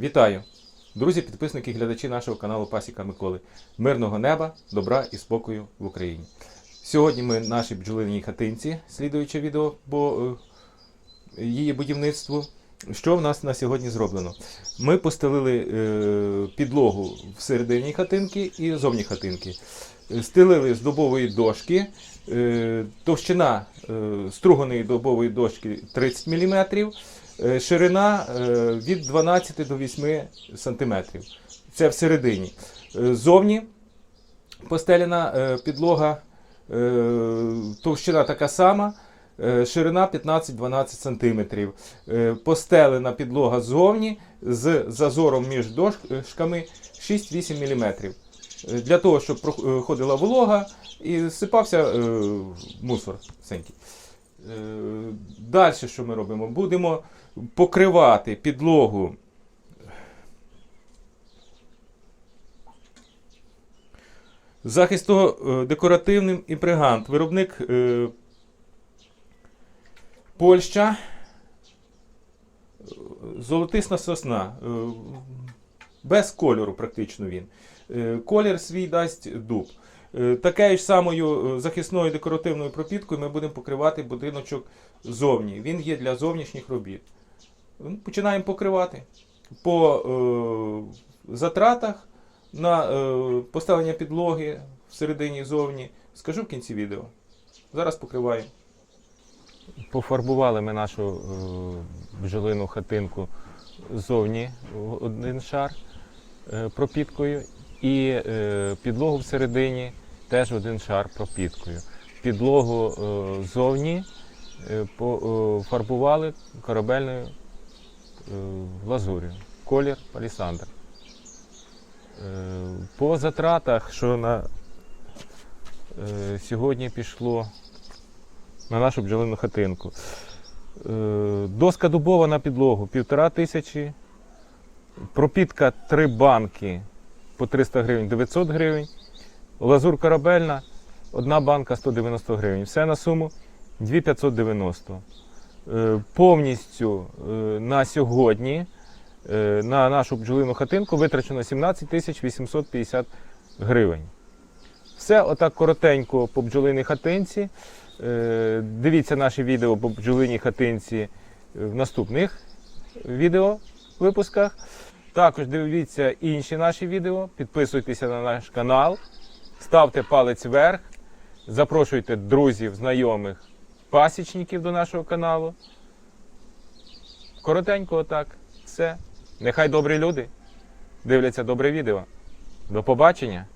Вітаю! Друзі, підписники і глядачі нашого каналу Пасіка Миколи. Мирного неба, добра і спокою в Україні. Сьогодні ми в нашій бджолиній хатинці, слідуюче відео по е, її будівництву. Що в нас на сьогодні зроблено? Ми постелили е, підлогу всередині хатинки і зовні хатинки. Стелили з дубової дошки. Е, товщина е, струганої дубової дошки 30 мм, ширина е, від 12 до 8 см. Це всередині. Е, Зовні постеляна е, підлога, е, товщина така сама. е, Ширина 15-12 см. Е, Постелена підлога ззовні з зазором між дошками 6-8 мм. Е, Для того, щоб проходила волога і сипався е, мусор. Е, Далі що ми робимо? Будемо покривати підлогу. Захисто-декоративним імпрегант. Виробник е, Польща. Золотисна сосна. Е, без кольору практично він. Е, Колір свій дасть дуб. Е, Такою ж самою е, захисною декоративною пропіткою ми будемо покривати будиночок зовні. Він є для зовнішніх робіт. Починаємо покривати. По е, затратах на е, поставлення підлоги всередині зовні. Скажу в кінці відео. Зараз покриваємо. Пофарбували ми нашу е, бджолину хатинку ззовні один шар е, пропіткою, і е, підлогу всередині теж один шар пропіткою. Підлогу е, ззовні е, по- е, фарбували корабельною е, лазур'ю. Колір палісандр. Е, По затратах, що на е, сьогодні пішло на нашу бджолину хатинку. Доска дубова на підлогу півтора тисячі. Пропітка три банки по 300 гривень 900 гривень. Лазур корабельна, одна банка 190 гривень. Все на суму 2590. Е, Повністю е, на сьогодні е, на нашу бджолину хатинку витрачено 17 тисяч 850 гривень. Все отак коротенько по бджолиній хатинці. Дивіться наші відео по бджолиній хатинці в наступних відео випусках. Також дивіться інші наші відео, підписуйтеся на наш канал, ставте палець вверх, запрошуйте друзів, знайомих, пасічників до нашого каналу. Коротенько отак. Все. Нехай добрі люди дивляться добре відео. До побачення!